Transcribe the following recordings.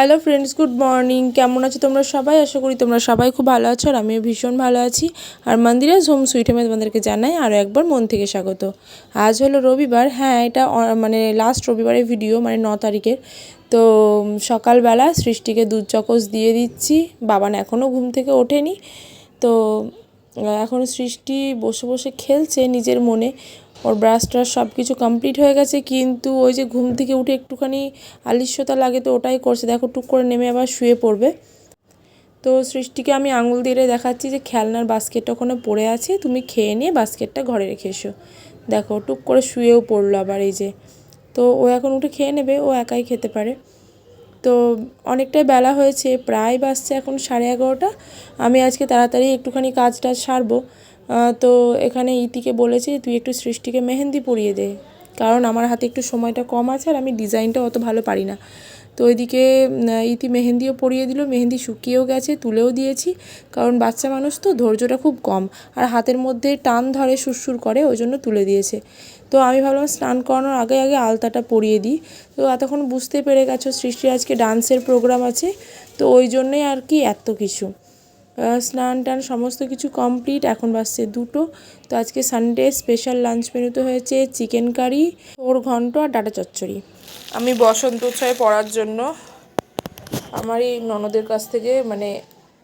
Hello friends good morning কেমন আছো তোমরা সবাই? আশা করি তোমরা সবাই খুব ভালো আছো আর আমিও ভীষণ ভালো আছি। আর মন্দিরে হোম সুইট হোমে তোমাদেরকে জানাই আরও একবার মন থেকে স্বাগত। আজ হলো রবিবার হ্যাঁ এটা মানে লাস্ট রবিবারের ভিডিও মানে ন তারিখের। তো সকালবেলা সৃষ্টিকে দুধ চকস দিয়ে দিচ্ছি। বাবান এখনও ঘুম থেকে ওঠেনি। তো, এখন সৃষ্টি বসে বসে খেলছে নিজের মনে। ওর ব্রাশ ট্রাশ সব কিছু কমপ্লিট হয়ে গেছে, কিন্তু ওই যে ঘুম থেকে উঠে একটুখানি আলিস্যতা লাগে তো ওটাই করছে। দেখো, টুক করে নেমে আবার শুয়ে পড়বে। তো সৃষ্টিকে আমি আঙুল দিয়ে দেখাচ্ছি যে খেলনার বাস্কেটটা ওখানে পড়ে আছে, তুমি খেয়ে নিয়ে বাস্কেটটা ঘরে রেখে এসো। দেখো, টুক করে শুয়েও পড়ল আবার এই যে। তো ও এখন উঠে খেয়ে নেবে, ও একাই খেতে পারে। তো অনেকটাই বেলা হয়েছে, প্রায় বাসছে এখন সাড়ে এগারোটা। আমি আজকে তাড়াতাড়ি একটুখানি কাজ টাজ সারবো। তো এখানে ইতিকে বলেছি তুই একটু সৃষ্টিকে মেহেন্দি পরিয়ে দে। কারণ আমার হাতে একটু সময়টা কম আছে আর আমি ডিজাইনটা অত ভালো পারি না। তো ওইদিকে ইতি মেহেন্দিও পরিয়ে দিল। মেহেন্দি শুকিয়েও গেছে, তুলেও দিয়েছি। কারণ বাচ্চা মানুষ তো, ধৈর্যটা খুব কম। আর হাতের মধ্যে টান ধরে সুরসুর করে, ওই জন্য তুলে দিয়েছে। তো আমি ভাবলাম, স্নান করানোর আগে আগে আলতাটা পরিয়ে দিই। তো এতক্ষণ বুঝতে পেরে গেছো, সৃষ্টির আজকে ডান্সের প্রোগ্রাম আছে। তো ওই জন্যই আর কি এত কিছু। স্নান টান সমস্ত কিছু কমপ্লিট এখন বাসছে দুটো। তো আজকে সানডে স্পেশাল লাঞ্চ মেনুতে হয়েছে চিকেন কারি ওর ঘন্ট আর ডাটা চচ্চড়ি। আমি বসন্ত উৎসবে পড়ার জন্য আমার এই ননদের কাছ থেকে মানে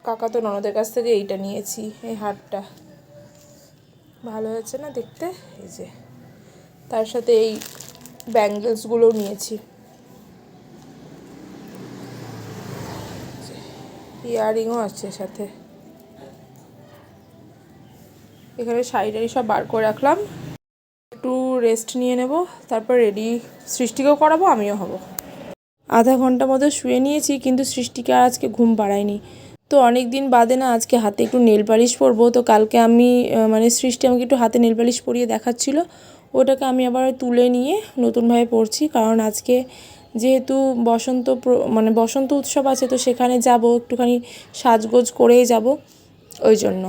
কাকা তো ননদের কাছ থেকে এইটা নিয়েছি, এই হারটা। ভালো হয়েছে না দেখতে? এই যে, তার সাথে এই ব্যাঙ্গেলসগুলোও নিয়েছি। ইয়ারিংও আছে সাথে। এখানে শাড়ি টাড়ি সব বার করে রাখলাম। একটু রেস্ট নিয়ে নেব, তারপর রেডি সৃষ্টিকেও করাবো, আমিও হব। আধা ঘণ্টা মতো শুয়ে নিয়েছি, কিন্তু সৃষ্টিকে আর আজকে ঘুম পাড়ায়নি। তো অনেক দিন বাদে না আজকে হাতে একটু নেল পালিশ পরবো, তো কালকে আমি মানে সৃষ্টি আমাকে একটু হাতে নেল পালিশ পরিয়ে দেখাচ্ছিল। ওটাকে আমি আবার তুলে নিয়ে নতুনভাবে পরছি, কারণ আজকে যেহেতু বসন্ত মানে বসন্ত উৎসব আছে, তো সেখানে যাব, একটুখানি সাজগোজ করেই যাব, ওই জন্য।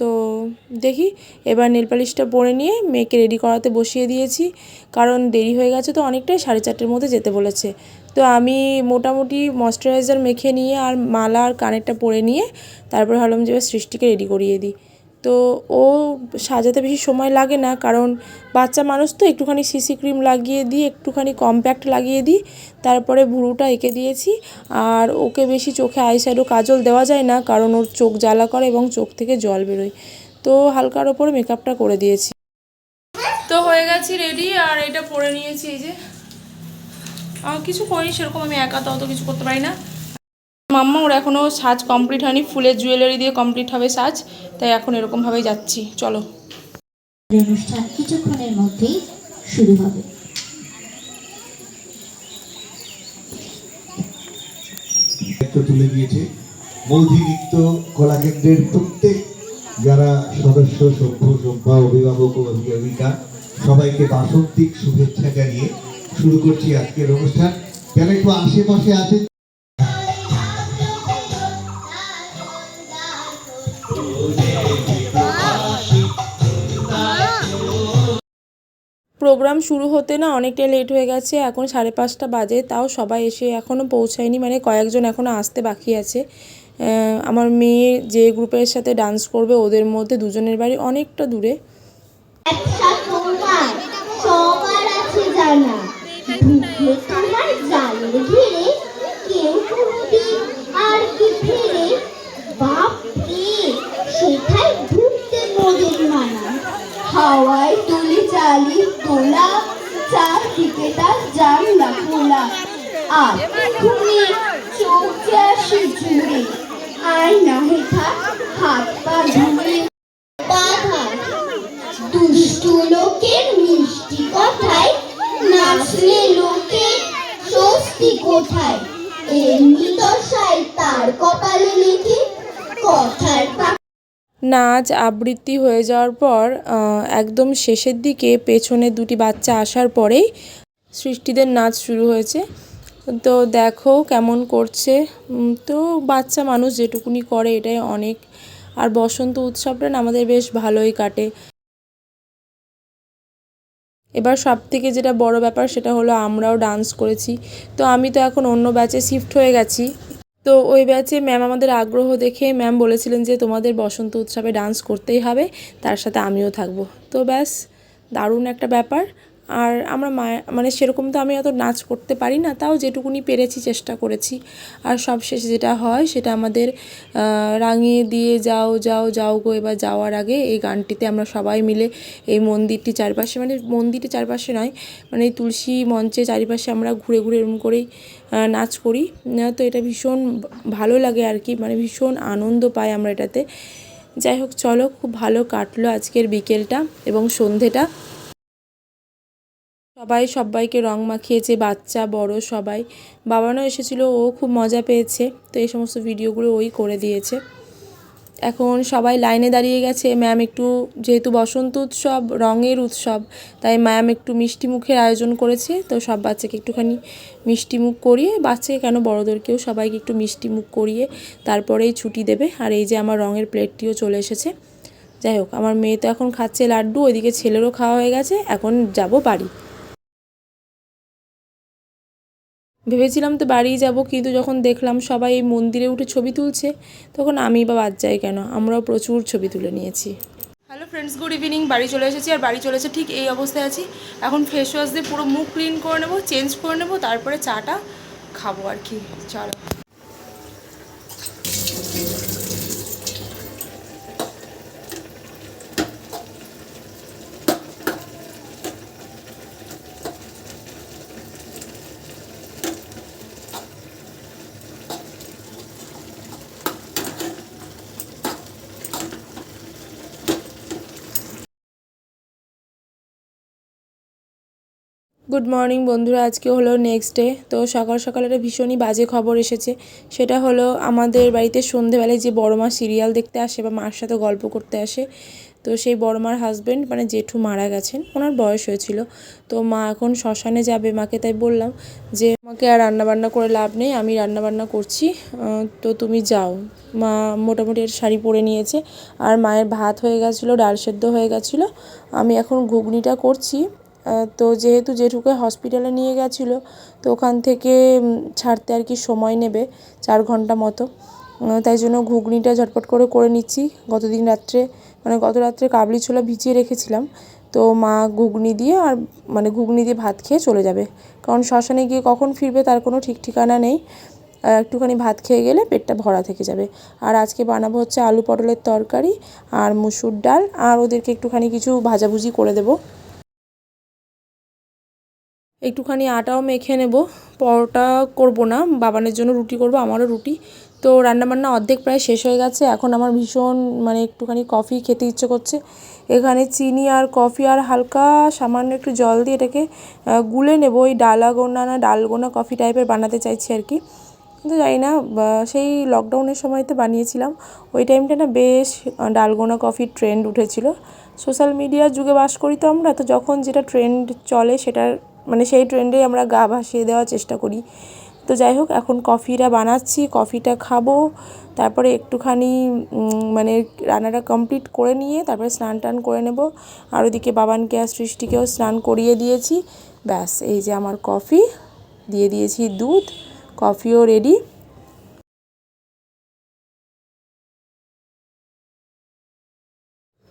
তো দেখি, এবার নেলপালিশটা পরে নিয়ে মেয়েকে রেডি করাতে বসিয়ে দিয়েছি। কারণ দেরি হয়ে গেছে তো অনেকটাই, সাড়ে চারটের মধ্যে যেতে বলেছে। তো আমি মোটামুটি ময়শ্চারাইজার মেখে নিয়ে আর মালা আর কানেরটা পরে নিয়ে তারপর ভাবলাম যে সৃষ্টিকে রেডি করিয়ে দিই। তো ও সাজাতে বেশি সময় লাগে না, কারণ বাচ্চা মানুষ তো একটুখানি সিসি ক্রিম লাগিয়ে দিই, একটুখানি কম্প্যাক্ট লাগিয়ে দিই, তারপরে ভুরুটা এঁকে দিয়েছি। আর ওকে বেশি চোখে আইশ্যাডো কাজল দেওয়া যায় না, কারণ ওর চোখ জ্বালা করে এবং চোখ থেকে জল বেরোয়। তো হালকার ওপরে মেকআপটা করে দিয়েছি। তো হয়ে গেছি রেডি আর এটা পরে নিয়েছি এই যে। কিছু করিনি, সেরকম আমি একা তো অত কিছু করতে পারি না। মাম্মা ওর এখনও সাজ কমপ্লিট হয়নি ফুলের জুয়েলারি দিয়ে কমপ্লিট হবে সাজ তাই এখন এরকমভাবেই যাচ্ছি চলো। অনুষ্ঠান কিছুক্ষণের মধ্যেই শুরু হবে। তুলে দিয়েছে মৌধি নৃত্য কলাকেন্দ্রের প্রত্যেক যারা সদস্য সভ্য সভ্যা অভিভাবক ও অভিভাবিকা সবাইকে বাসন্তিক শুভেচ্ছা জানিয়ে শুরু করছি আজকের অনুষ্ঠান। যারা একটু আশেপাশে আছেন প্রোগ্রাম শুরু হতে না অনেকটাই লেট হয়ে গেছে এখন সাড়ে পাঁচটা বাজে তাও সবাই এসে এখনও পৌঁছায়নি মানে কয়েকজন এখনও আসতে বাকি আছে। আমার মেয়ে যে গ্রুপের সাথে ডান্স করবে ওদের মধ্যে দুজনের বাড়ি অনেকটা দূরে। একটা আছে জানা ঢুকলে তোমার জালের ঘিরে কেউ কোনোদিন আর কি ফেরে বাপ রে সেটাই ঢুকতে মোদের মানা হাওয়ায় তুলি চালি তোলা চারদিকে তার জানলা খোলা। আর ঘুরে চোখ আসে জুড়ে আর না হেথা হাত পা নাচ আবৃত্তি হয়ে যাওয়ার পর একদম শেষের দিকে পেছনে দুটি বাচ্চা আসার পরেই সৃষ্টিদের নাচ শুরু হয়েছে। তো দেখো কেমন করছে। তো বাচ্চা মানুষ যেটুকুনি করে এটাই অনেক। আর বসন্ত উৎসবটা আমাদের বেশ ভালোই কাটে। এবার সব থেকে যেটা বড় ব্যাপার সেটা হলো আমরাও ডান্স করেছি। তো আমি তো এখন অন্য ব্যাচে শিফট হয়ে গেছি। তো ওই ব্যাচে ম্যাম আমাদের আগ্রহ দেখে ম্যাম বলেছিলেন যে তোমাদের বসন্ত উৎসবে ডান্স করতেই হবে, তার সাথে আমিও থাকব। তো ব্যাস, দারুণ একটা ব্যাপার। আর আমরা মায়া মানে সেরকম তো আমি অত নাচ করতে পারি না, তাও যেটুকুনি পেরেছি চেষ্টা করেছি। আর সব শেষে যেটা হয় সেটা আমাদের রাঙিয়ে দিয়ে যাও যাও যাও গো, এবার যাওয়ার আগে এই গানটিতে আমরা সবাই মিলে এই মন্দিরটি চারপাশে মানে মন্দিরটি চারপাশে নয় মানে এই তুলসী মঞ্চে চারিপাশে আমরা ঘুরে ঘুরে এরম করেই নাচ করি। তো এটা ভীষণ ভালো লাগে আর কি মানে ভীষণ আনন্দ পাই আমরা এটাতে। যাই হোক, চলো, খুব ভালো কাটলো আজকের বিকেলটা এবং সন্ধেটা। সবাই সবাইকে রং মাখিয়েছে, বাচ্চা, বড় সবাই। বাবানও এসেছিল, ও খুব মজা পেয়েছে। তো এই সমস্ত ভিডিওগুলো ওই করে দিয়েছে। এখন সবাই লাইনে দাঁড়িয়ে গেছে। ম্যাম একটু, যেহেতু বসন্ত উৎসব, রঙের উৎসব, তাই ম্যাম একটু মিষ্টি মুখের আয়োজন করেছে। তো সব বাচ্চাকে একটুখানি মিষ্টি মুখ করিয়ে, বাচ্চাকে কেন বড়োদেরকেও সবাইকে একটু মিষ্টি মুখ করিয়ে তারপরেই ছুটি দেবে। আর এই যে আমার রঙের প্লেটটিও চলে এসেছে। যাই হোক, আমার মেয়ে তো এখন খাচ্ছে লাড্ডু, ওইদিকে ছেলেরও খাওয়া হয়ে গেছে। এখন যাব বাড়ি। ভেবেছিলাম তো বাড়ি যাব, কিন্তু যখন দেখলাম সবাই এই মন্দিরে উঠে ছবি তুলছে, তখন আমি বা বাদ যাই কেন? আমরাও প্রচুর ছবি তুলে নিয়েছি। হ্যালো ফ্রেন্ডস গুড ইভিনিং বাড়ি চলে এসেছি আর বাড়ি চলে এসে ঠিক এই অবস্থায় আছি। এখন ফেস ওয়াশ দিয়ে পুরো মুখ ক্লিন করে নেব চেঞ্জ করে নেব, তারপরে চাটা খাব আর কি। চলো। গুড মর্নিং বন্ধুরা। আজকে হলো নেক্সট ডে তো সকাল সকাল একটা ভীষণই বাজে খবর এসেছে। সেটা হলো আমাদের বাড়িতে সন্ধেবেলায় যে বড় মা সিরিয়াল দেখতে আসে বা মার সাথে গল্প করতে আসে, তো সেই বড় মার হাজব্যান্ড মানে জেঠু মারা গেছেন। ওনার বয়স হয়েছিল। তো মা এখন শ্মশানে যাবে মাকে, তাই বললাম যে আমাকে আর রান্নাবান্না করে লাভ নেই, আমি রান্নাবান্না করছি। তো তুমি যাও। মা মোটামুটি শাড়ি পরে নিয়েছে। আর মায়ের ভাত হয়ে গেছিল, ডাল সেদ্ধ হয়ে গেছিল। আমি এখন ঘুগনিটা করছি। তো যেহেতু জেঠুকে হসপিটালে নিয়ে গেছিল, তো ওখান থেকে ছাড়তে আর কি সময় নেবে চার ঘণ্টা মতো। তাই জন্য ঘুগনিটা ঝটপট করে করে নিচ্ছি। গতদিন রাত্রে মানে গত রাত্রে কাবলি ছোলা ভিজিয়ে রেখেছিলাম। তো মা ঘুগনি দিয়ে আর মানে ঘুগনি দিয়ে ভাত খেয়ে চলে যাবে। কারণ শ্মশানে গিয়ে কখন ফিরবে তার কোনো ঠিক ঠিকানা নেই। একটুখানি ভাত খেয়ে গেলে পেটটা ভরা থেকে যাবে। আর আজকে বানাবো হচ্ছে আলু পটলের তরকারি আর মুসুর ডাল। আর ওদেরকে একটুখানি কিছু ভাজাভুজি করে দেবো। একটুখানি আটাও মেখে নেব। পরোটা করব না, বাবানের জন্য রুটি করব, আমারও রুটি। তো রান্নাবান্না অর্ধেক প্রায় শেষ হয়ে গেছে, এখন আমার ভীষণ মানে একটুখানি কফি খেতে ইচ্ছে করছে। এখানে চিনি আর কফি আর হালকা সামান্য একটু জল দিয়ে এটাকে গুলে নেব। ওই ডালাগোনা না, ডালগোনা কফি টাইপের বানাতে চাইছি আর কি। কিন্তু জানি না সেই লকডাউনের সময় তো বানিয়েছিলাম। ওই টাইমটা না বেশ ডালগোনা কফির ট্রেন্ড উঠেছিল। সোশ্যাল মিডিয়ার যুগে বাস করি তো আমরা, তো যখন যেটা ট্রেন্ড চলে সেটার মানে সেই ট্রেন্ডে আমরা গা ভাসিয়ে দেওয়ার চেষ্টা করি। তো যাই হোক, এখন কফিটা বানাচ্ছি কফিটা খাব, তারপরে একটুখানি মানে রান্নাটা কমপ্লিট করে নিয়ে তারপরে স্নান টান করে নেব। আর ওদিকে বাবানকে আর সৃষ্টিকেও স্নান করিয়ে দিয়েছি। ব্যাস, এই যে আমার কফি দিয়ে দিয়েছি দুধ কফিও রেডি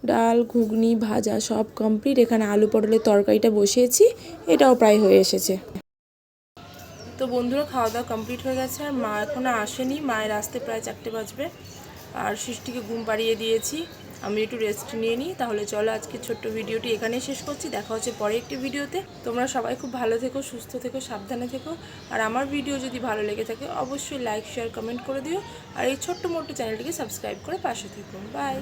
ডাল, ঘুগনি, ভাজা সব কমপ্লিট এখানে আলু পটলের তরকারিটা বসিয়েছি, এটাও প্রায় হয়ে এসেছে। তো বন্ধুরা খাওয়া দাওয়া কমপ্লিট হয়ে গেছে, আর মা এখনও আসেনি। মায়ের আসতে প্রায় চারটে বাজবে। আর সৃষ্টিকে ঘুম পাড়িয়ে দিয়েছি। আমি একটু রেস্ট নিয়ে নিই। তাহলে চলো আজকে ছোট্ট ভিডিওটি এখানেই শেষ করছি। দেখা হচ্ছে পরে একটি ভিডিওতে। তোমরা সবাই খুব ভালো থেকো, সুস্থ থেকো, সাবধানে থেকো। আর আমার ভিডিও যদি ভালো লেগে থাকে, অবশ্যই লাইক শেয়ার কমেন্ট করে দিও। আর এই ছোট্ট মোট্ট চ্যানেলটিকে সাবস্ক্রাইব করে পাশে থেকো। বাই